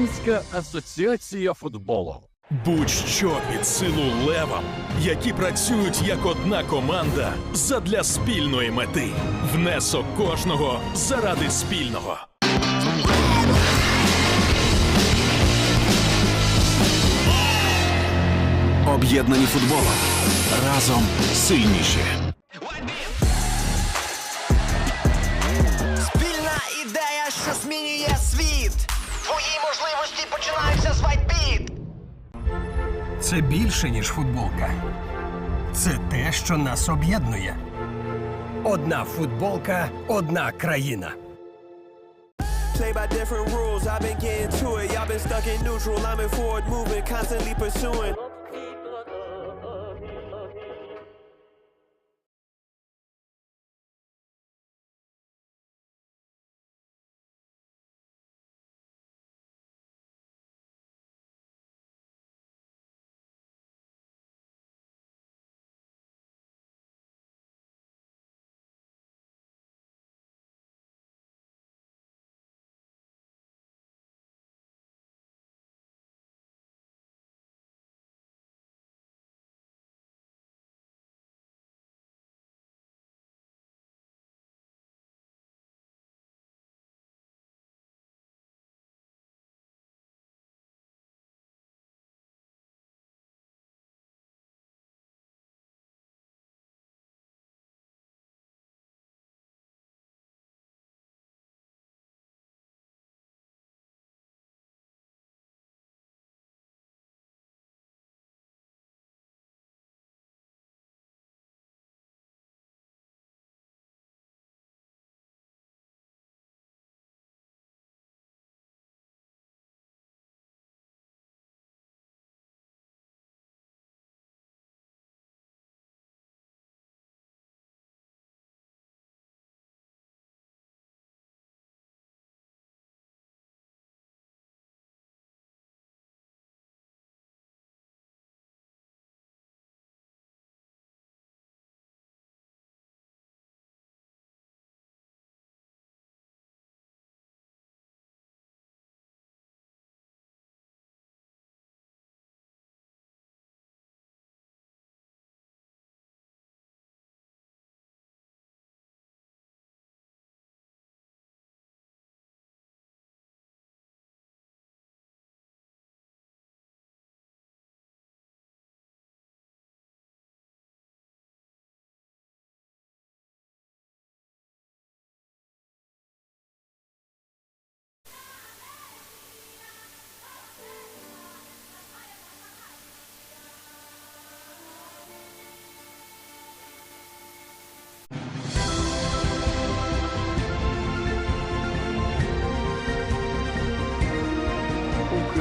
Українська асоціація футболу. Будь-що під силу левам, які працюють як одна команда задля спільної мети. Внесок кожного заради спільного. Об'єднані футболом. Разом сильніші. Це більше, ніж футболка. Це те, що нас об'єднує. Одна футболка, одна країна. Play by different rules, I've been getting to it. Y'all been stuck in neutral, I'm in forward movement, constantly pursuing.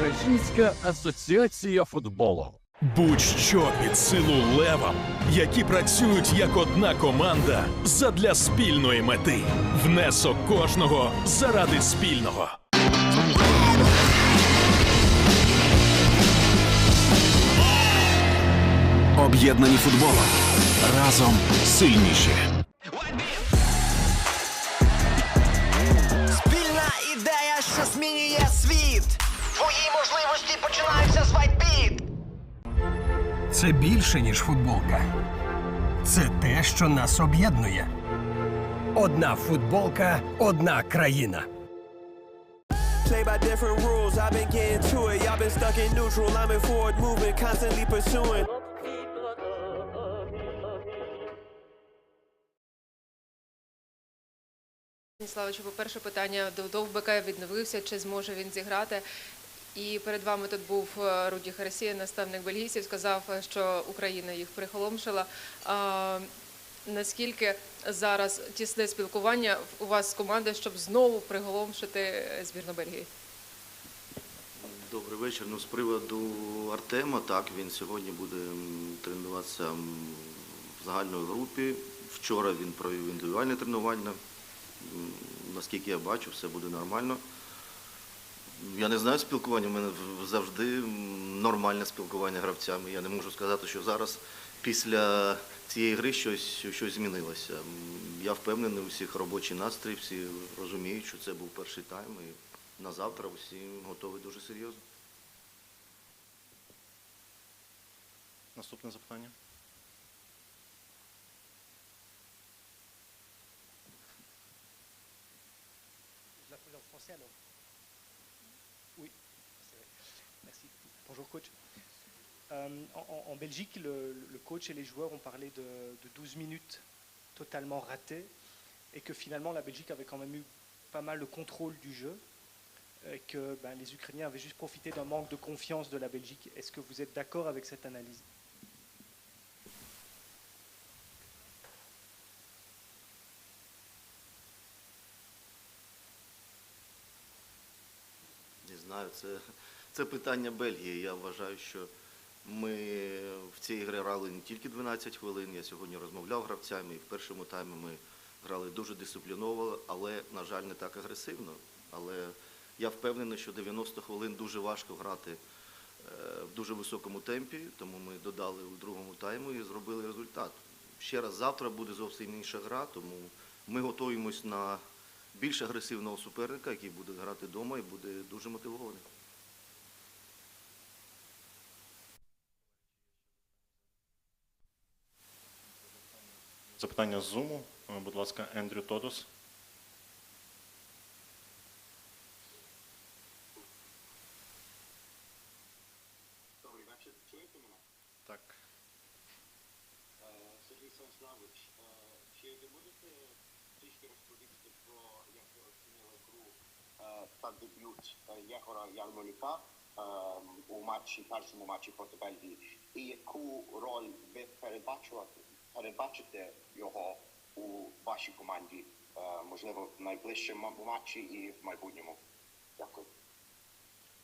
Українська асоціація футболу. Будь-що під силу левам, які працюють як одна команда задля спільної мети. Внесок кожного заради спільного. Об'єднані футболом. Разом сильніші. Це більше, ніж футболка. Це те, що нас об'єднує. Одна футболка, одна країна. Play by different rules, I've been getting to it. Y'all been stuck in neutral, I'm in forward movement, constantly pursuing. Славичу, по-перше, питання до Довбека відновився, чи зможе він зіграти. І перед вами тут був е, Руді Харасія, наставник бельгійців, сказав, е, що Україна їх прихоломшила. Наскільки зараз тісне спілкування у вас з командою, щоб знову приголомшити е, збірну Бельгії? Добрий вечір. Ну, з приводу Артема, так, він сьогодні буде тренуватися в загальної групі. Вчора він провів індивідуальне тренування. Наскільки я бачу, все буде нормально. Я не знаю спілкування, у мене завжди нормальне спілкування гравцями. Я не можу сказати, що зараз після цієї гри щось, щось змінилося. Я впевнений, у всіх робочий настрій, всі розуміють, що це був перший тайм. І на завтра всі готові дуже серйозно. Наступне запитання. Je l'appelle en alors Euh, en, Belgique, le, coach et les joueurs ont parlé de, 12 minutes totalement ratées et que finalement la Belgique avait quand même eu pas mal le contrôle du jeu et que ben, les Ukrainiens avaient juste profité d'un manque de confiance de la Belgique. Est-ce que vous êtes d'accord avec cette analyse? Це, питання Бельгії. Я вважаю, що ми в цій грі грали не тільки 12 хвилин. Я сьогодні розмовляв гравцями, і в першому таймі ми грали дуже дисципліновано, але, на жаль, не так агресивно. Але я впевнений, що 90 хвилин дуже важко грати е, в дуже високому темпі, тому ми додали у другому тайму і зробили результат. Ще раз, завтра буде зовсім інша гра, тому ми готуємось на більш агресивного суперника, який буде грати вдома і буде дуже мотивований. Запитання з Зуму. Е, Будь ласка, Ендрю Тодос. Так. Сергій Станіславович, е, чи ви можете трішки розповісти про як ви оцінили гру е, та дебют е, Єгора Ярмолюка е, у матчі, першому матчі проти Бельгії, і яку роль ви передбачувати, передбачите його у вашій команді, е, можливо, в найближчому матчі і в майбутньому? Дякую.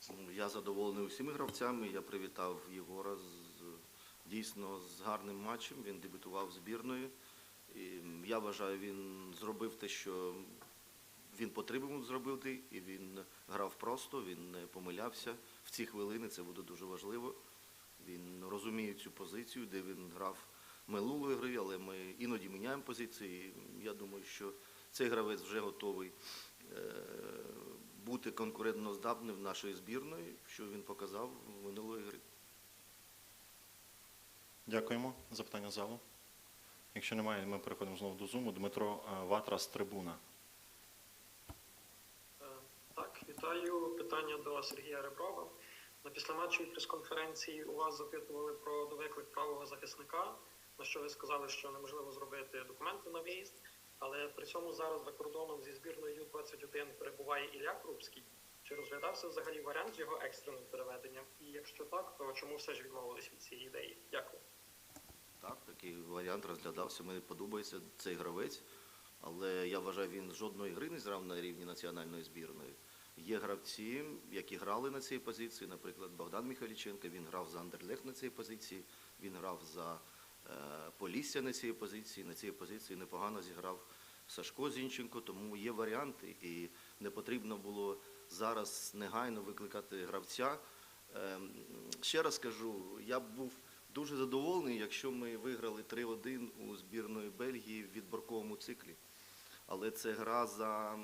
Ну, Я задоволений усіма гравцями. Я привітав Єгора з дійсно з гарним матчем. Він дебютував збірною. І я вважаю, він зробив те, що він потрібен зробити, і він грав просто, він не помилявся. В ці хвилини це буде дуже важливо. Він розуміє цю позицію, де він грав минулої гри, але ми іноді міняємо позиції. Я думаю, що цей гравець вже готовий е, бути конкурентноздатним в нашої збірної, що він показав минулої гри. Дякуємо. Запитання з залу. Якщо немає, ми переходимо знову до Зуму. Дмитро е, Ватра з трибуна. Е, Так, вітаю. Питання до Сергія Реброва. На післяматчевій прес-конференції у вас запитували про довиклик правого захисника, на що ви сказали, що неможливо зробити документи на виїзд. Але при цьому зараз за кордоном зі збірною Ю-21 перебуває Ілля Крупський. Чи розглядався взагалі варіант його екстреним переведенням? І якщо так, то чому все ж відмовились від цієї ідеї? Дякую. Так, такий варіант розглядався. Мені подобається цей гравець, але я вважаю, він жодної гри не зрав на рівні національної збірної. Є гравці, які грали на цій позиції, наприклад, Богдан Михайліченко, він грав за Андерлех на цій позиції, він грав за Полісся на цій позиції, на цій позиції непогано зіграв Сашко Зінченко, тому є варіанти, і не потрібно було зараз негайно викликати гравця. Ем, Ще раз кажу, я був дуже задоволений, якщо ми виграли 3-1 у збірної Бельгії в відборковому циклі. Але це гра за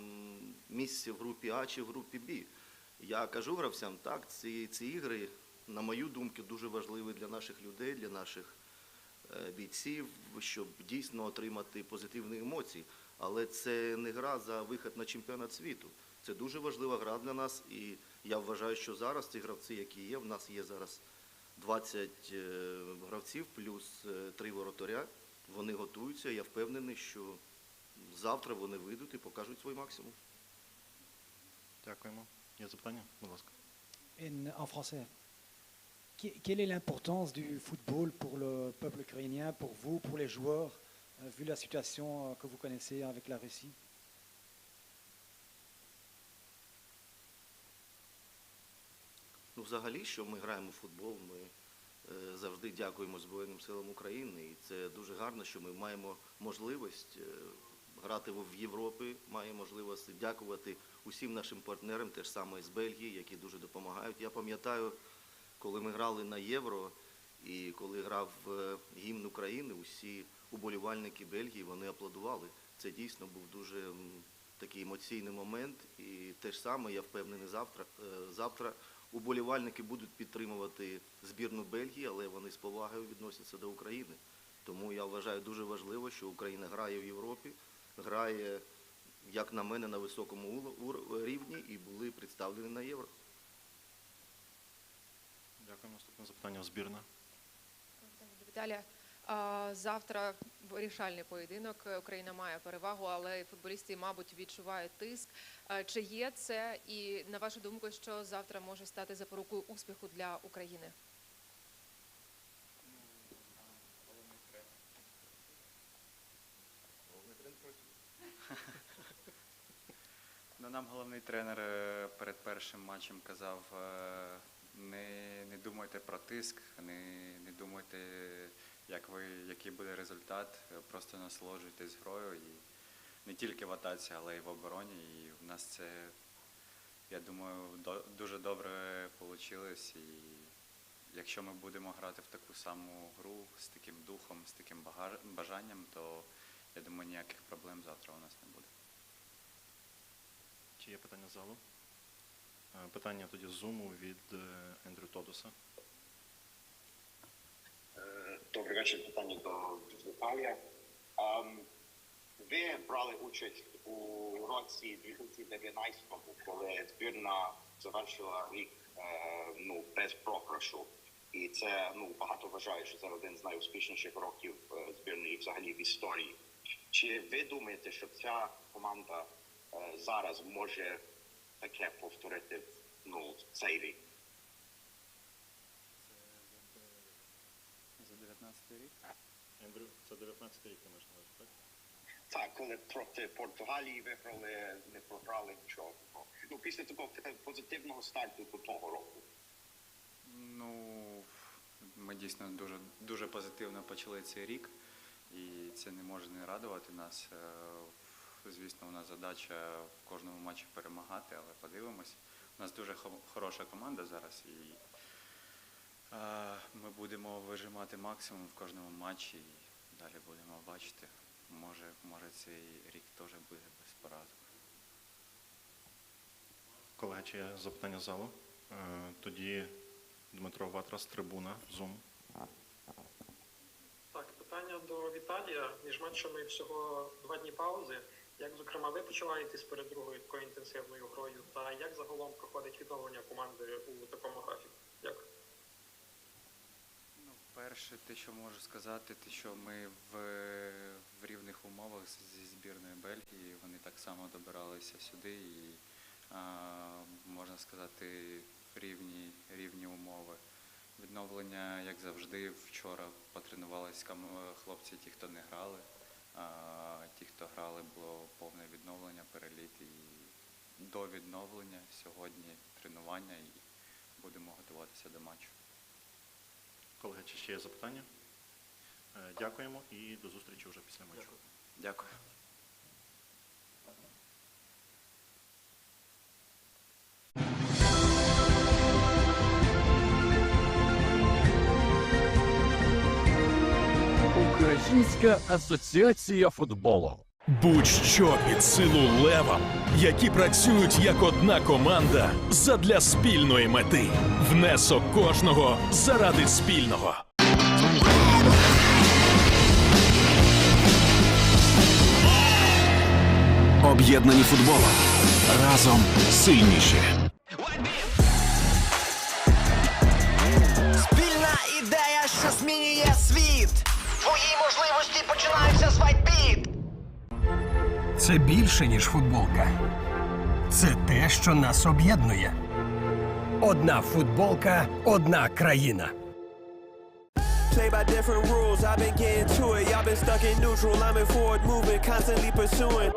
місце в групі А чи в групі Б. Я кажу гравцям, так, ці, ці ігри, на мою думку, дуже важливі для наших людей, для наших е, бійців, щоб дійсно отримати позитивні емоції. Але це не гра за вихід на чемпіонат світу. Це дуже важлива гра для нас, і я вважаю, що зараз ці гравці, які є, в нас є зараз 20 е, гравців плюс е, три воротаря. Вони готуються. Я впевнений, що завтра вони вийдуть і покажуть свій максимум. Дякуємо. Є запитання? Будь ласка. Quelle est l'importance du football pour le peuple ukrainien, pour vous, pour les joueurs, euh, vu la situation euh, que vous connaissez avec la Russie Ну, взагалі, що ми граємо в футбол, ми е, завжди дякуємо Збройним силам України. І це дуже гарно, що ми маємо можливість е, грати в Європі, маємо можливість дякувати усім нашим партнерам, теж саме з Бельгії, які дуже допомагають. Я пам'ятаю, коли ми грали на Євро і коли грав е, гімн України, усі уболівальники Бельгії вони аплодували. Це дійсно був дуже такий емоційний момент. І те ж саме, я впевнений, завтра, е, завтра уболівальники будуть підтримувати збірну Бельгії, але вони з повагою відносяться до України. Тому я вважаю дуже важливо, що Україна грає в Європі, грає, як на мене, на високому рівні і були представлені на євро. Дякую. Наступне запитання збірна. Віталія, завтра вирішальний поєдинок. Україна має перевагу, але футболісти, мабуть, відчувають тиск. Чи є це і на вашу думку, що завтра може стати запорукою успіху для України? Ну, нам головний тренер е, перед першим матчем казав, е, не, не думайте про тиск, не, не думайте, як ви, який буде результат, просто насолоджуйтесь грою і не тільки в атаці, але й в обороні. І в нас це, я думаю, до- дуже добре вийшло. І якщо ми будемо грати в таку саму гру з таким духом, з таким бажанням, то я думаю, ніяких проблем завтра у нас не буде. Чи є питання залу? Е, Питання тоді з Зуму від Ендрю Тодоса. Е, Добрий вечір, питання до Віталія. Ем, Ви брали участь у році 2019, коли збірна завершила рік е, ну, без програшу. І це ну, багато вважає, що це один з найуспішніших років збірної взагалі в історії. Чи ви думаєте, що ця команда зараз може таке повторити ну, цей рік? За 19 рік? Ендрю, це 19 рік, ти маєш на увазі, так? Так, коли проти Португалії виграли, не програли нічого. Ну, після такого позитивного старту до того року. Ну, ми дійсно дуже, дуже позитивно почали цей рік, і це не може не радувати нас. Звісно, у нас задача в кожному матчі перемагати, але подивимось. У нас дуже хо- хороша команда зараз, і е, ми будемо вижимати максимум в кожному матчі і далі будемо бачити. Може, може цей рік теж буде без поразок. Колеги, чи є запитання залу? Е, Тоді Дмитро Ватрас, трибуна, Зум. Так, питання до Віталія. Між матчами всього два дні паузи. Як, зокрема, ви почуваєтесь перед другою такою інтенсивною грою? Та як загалом проходить відновлення команди у такому графіку? Дякую. Ну, перше, те, що можу сказати, те, що ми в, в рівних умовах зі збірною Бельгії, вони так само добиралися сюди і, а, можна сказати, рівні, рівні умови. Відновлення, як завжди, вчора потренувалися хлопці, ті, хто не грали. Ті, хто грали, було повне відновлення, переліт і до відновлення сьогодні тренування і будемо готуватися до матчу. Колеги, чи ще є запитання? Е, Дякуємо і до зустрічі вже після матчу. Дякую. Українська асоціація футболу. Будь-що під силу левам, які працюють як одна команда задля спільної мети. Внесок кожного заради спільного. Об'єднані футболом. Разом сильніші. Це більше, ніж футболка. Це те, що нас об'єднує. Одна футболка, одна країна. Play by different rules, I've been getting to it. Y'all been stuck in neutral. I'm in forward moving, constantly pursuing.